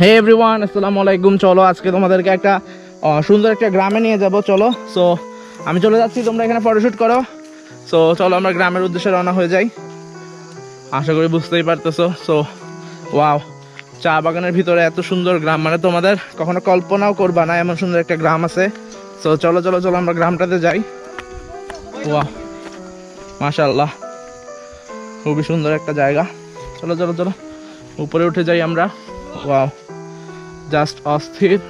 হে everyone আসসালামু আলাইকুম। চলো, আজকে তোমাদেরকে একটা সুন্দর একটা গ্রামে নিয়ে যাব, চলো। সো আমি চলে যাচ্ছি, তোমরা এখানে ফটোশ্যুট করো। সো চলো, আমরা গ্রামের উদ্দেশ্যে রওনা হয়ে যাই। আশা করি বুঝতেই পারতেছো। সো ওয়াও চা বাগানের ভিতরে এত সুন্দর গ্রাম। মানে তোমাদের কখনো কল্পনাও করবা না, এমন সুন্দর একটা গ্রাম আছে। সো চলো চলো চলো, আমরা গ্রামটাতে যাই। ওয়াও মাশাল্লাহ খুবই সুন্দর একটা জায়গা। চলো চলো চলো, উপরে উঠে যাই আমরা। ওয়াও জাস্ট অস্থির।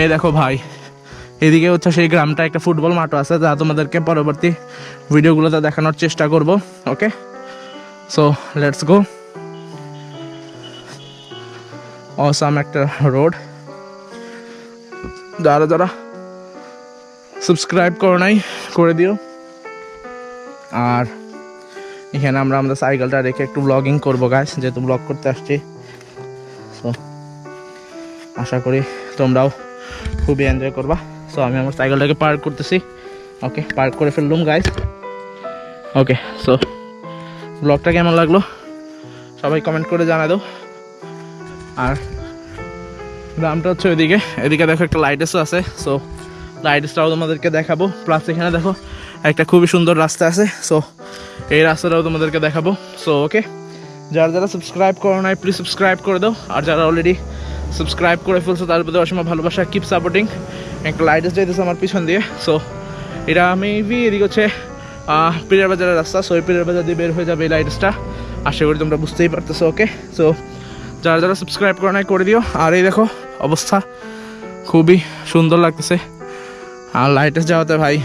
এই দেখো ভাই, এদিকে হচ্ছে সেই গ্রামটা একটা ফুটবল মাঠও আছে, যা তোমাদেরকে পরবর্তী ভিডিওগুলোতে দেখানোর চেষ্টা করব okay so let's go awesome একটা রোড যারা যারা সাবস্ক্রাইব করো নাই, করে দিও। আর এখানে আমরা আমাদের সাইকেলটা রেখে একটু ব্লগিং করব গাছ যেহেতু ব্লগ করতে আসছি। আশা করি তোমরাও খুবই এনজয় করবা। সো আমি আমার সাইকেলটাকে পার্ক করতেছি। ওকে পার্ক করে ফেললুম গাইস ওকে সো ব্লগটা কেমন লাগল? সবাই কমেন্ট করে জানা দাও। আর গ্রামটা হচ্ছে ওইদিকে। এদিকে দেখো একটা লাইটেসও আছে। সো লাইটেসটাও তোমাদেরকে দেখাবো। প্লাস এখানে দেখো একটা খুবই সুন্দর রাস্তা আছে। সো এই রাস্তাটাও তোমাদেরকে দেখাবো। সো ওকে যারা যারা সাবস্ক্রাইব করো নাই প্লিজ সাবস্ক্রাইব করে দাও। আর যারা অলরেডি সাবস্ক্রাইব করে ফেলছো, তার প্রতি অসীম ভালোবাসা কিপ সাপোর্টিং একটা লাইটেস যাইতেছে আমার পিছন দিয়ে। সো এটা আমি মেবি এদিকে হচ্ছে পীরের বাজারের রাস্তা। সো এই পীরের বাজার দিয়ে বের হয়ে যাবে এই লাইটেসটা আশা করি তোমরা বুঝতেই পারতেছো ওকে সো যারা যারা সাবস্ক্রাইব করে নাই, করে দিও। আর এই দেখো, অবস্থা খুবই সুন্দর লাগতেছে। আর লাইটেস যাওয়াতে ভাই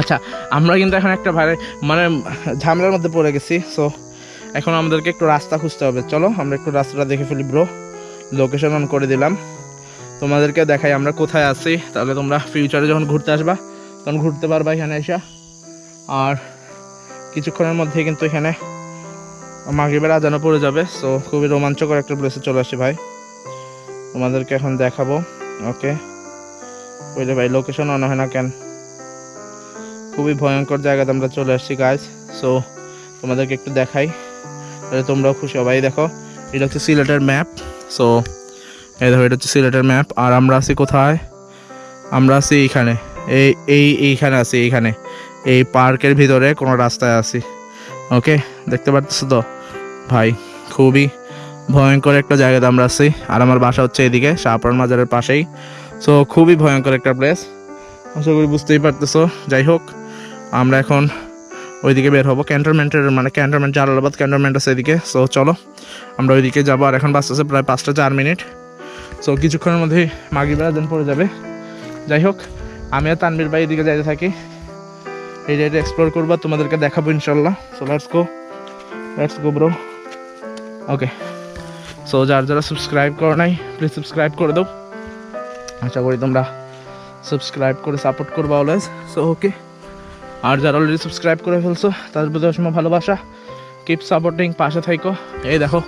আচ্ছা আমরা কিন্তু এখন একটা ভাই মানে ঝামেলার মধ্যে পড়ে গেছি। সো এখন আমাদেরকে একটু রাস্তা খুঁজতে হবে। চলো, আমরা একটু রাস্তাটা দেখে ফেলি ব্রো লোকেশন অন করে দিলাম। তোমাদেরকে দেখাই আমরা কোথায় আছি। তাহলে তোমরা ফিউচারে যখন ঘুরতে আসবা, তখন ঘুরতে পারবা এখানে এসে। আর কিছুক্ষণের মধ্যে কিন্তু এখানে মাগরিবের আজানো পড়ে যাবে। সো খুবই রোমাঞ্চকর একটা প্লেসে চলে আসি ভাই। তোমাদেরকে এখন দেখাবো। ওকে বুঝলে ভাই লোকেশন অন হয় না কেন? খুবই ভয়ঙ্কর জায়গাতে আমরা চলে আসছি গাছ সো তোমাদেরকে একটু দেখাই। তাহলে তোমরাও খুশি হবে এই দেখো, এটা হচ্ছে সিলেটের ম্যাপ সো এই দেখো, এটা হচ্ছে সিলেটের ম্যাপ। আর আমরা আছি কোথায়? আমরা আছি এইখানে। এই এই, এইখানে আছি, এইখানে। এই পার্কের ভিতরে কোনো রাস্তায় আছি। ওকে দেখতে পাচ্ছ তো? ভাই, খুবই ভয়ঙ্কর একটা জায়গাতে আমরা আছি। আর আমার বাসা হচ্ছে এদিকে, শাহপুরান বাজারের পাশেই। সো খুবই ভয়ঙ্কর একটা প্লেস আশা করি বুঝতেই পারতেছো। যাই হোক, আমরা এখন ওইদিকে বের হব। ক্যান্টনমেন্টের মানে ক্যান্টনমেন্ট, জালালাবাদ ক্যান্টনমেন্ট আছে এদিকে। সো চলো, আমরা ওইদিকে যাব। আর এখন বাঁচতেছে প্রায় পাঁচটা চার মিনিট। সো কিছুক্ষণের মধ্যেই মাগরিবের আজান পড়ে যাবে। যাই হোক, আমি আর তানবির ভাই এদিকে যাইতে থাকি। এই জায়গাটা এক্সপ্লোর করব, তোমাদেরকে দেখাবো ইনশাল্লাহ so let's go let's go bro okay so যার যারা সাবস্ক্রাইব করো নাই প্লিজ সাবস্ক্রাইব করে দাও। আশা করি তোমরা সাবস্ক্রাইব করে সাপোর্ট করব অলওয়েজ সো ওকে আর যারা অলরেডি সাবস্ক্রাইব করে ফেলছো, তাদের প্রতি অসীম ভালোবাসা। কিপ সাপোর্টিং পাশে থাইকো। এই দেখো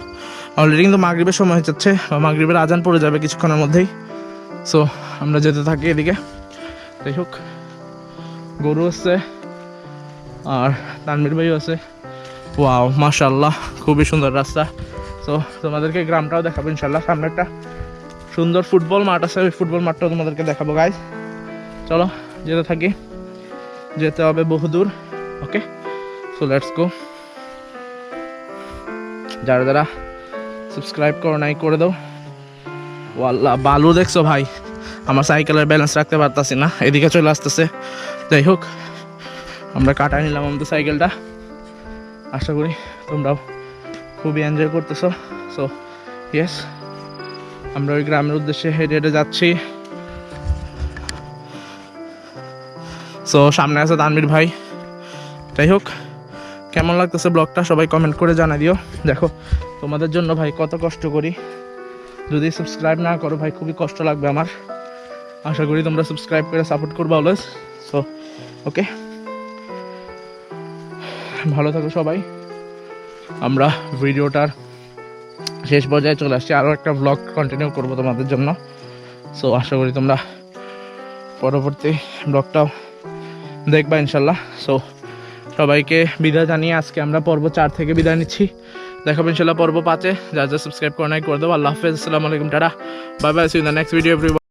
অলরেডি কিন্তু মাগরিবের সময় হয়ে যাচ্ছে মাগরিবের আজান পড়ে যাবে কিছুক্ষণের মধ্যেই। সো আমরা যেতে থাকি এদিকে। যাই হোক, গরু আছে, আর তানবির ভাইও আছে। ওয়াও মাশাল্লাহ খুবই সুন্দর রাস্তা। সো তোমাদেরকে গ্রামটাও দেখাবো ইনশাল্লাহ সামনে একটা সুন্দর ফুটবল মাঠ আছে, ওই ফুটবল মাঠটাও তোমাদেরকে দেখাবো গাইজ চলো, যেতে থাকি। যেতে হবে বহুদূর। ওকে সো লেটস গো যারা যারা সাবস্ক্রাইব করো নাই, করে দাও। ও আল্লাহ বালু দেখছ ভাই? আমার সাইকেলের ব্যালেন্স রাখতে পারতাছি না। এদিকে চলে আসতেছে। যাই হোক, আমরা কাটায় নিলাম আমাদের সাইকেলটা। আশা করি তোমরাও খুবই এনজয় করতেছো। সো ইয়েস আমরা ওই গ্রামের উদ্দেশ্যে হেঁটে হেঁটে যাচ্ছি। সো সামনে আছে তানবির ভাই। যাই হোক, কেমন লাগতেছে ব্লগটা সবাই কমেন্ট করে জানা দিও। দেখো, তোমাদের জন্য ভাই কত কষ্ট করি। যদি সাবস্ক্রাইব না করো ভাই, খুবই কষ্ট লাগবে আমার। আশা করি তোমরা সাবস্ক্রাইব করে সাপোর্ট করবে অলওয়েজ সো ওকে ভালো থাকো সবাই। আমরা ভিডিওটার শেষ পর্যায়ে চলে আসছি। আরও একটা ব্লগ কন্টিনিউ করব তোমাদের জন্য। সো আশা করি তোমরা পরবর্তী ব্লগটাও দেখবা ইনশাল্লাহ। সো সবাইকে বিদায় জানিয়ে আজকে আমরা পর্ব চার থেকে বিদায় নিচ্ছি। দেখাবো ইনশাল্লাহ পর্ব পাঁচে। যা যা সাবস্ক্রাইব করে নাই, করে দেবো আল্লাহ হাফেজ। আসসালামু আলাইকুম, tata. Bye bye see in the next video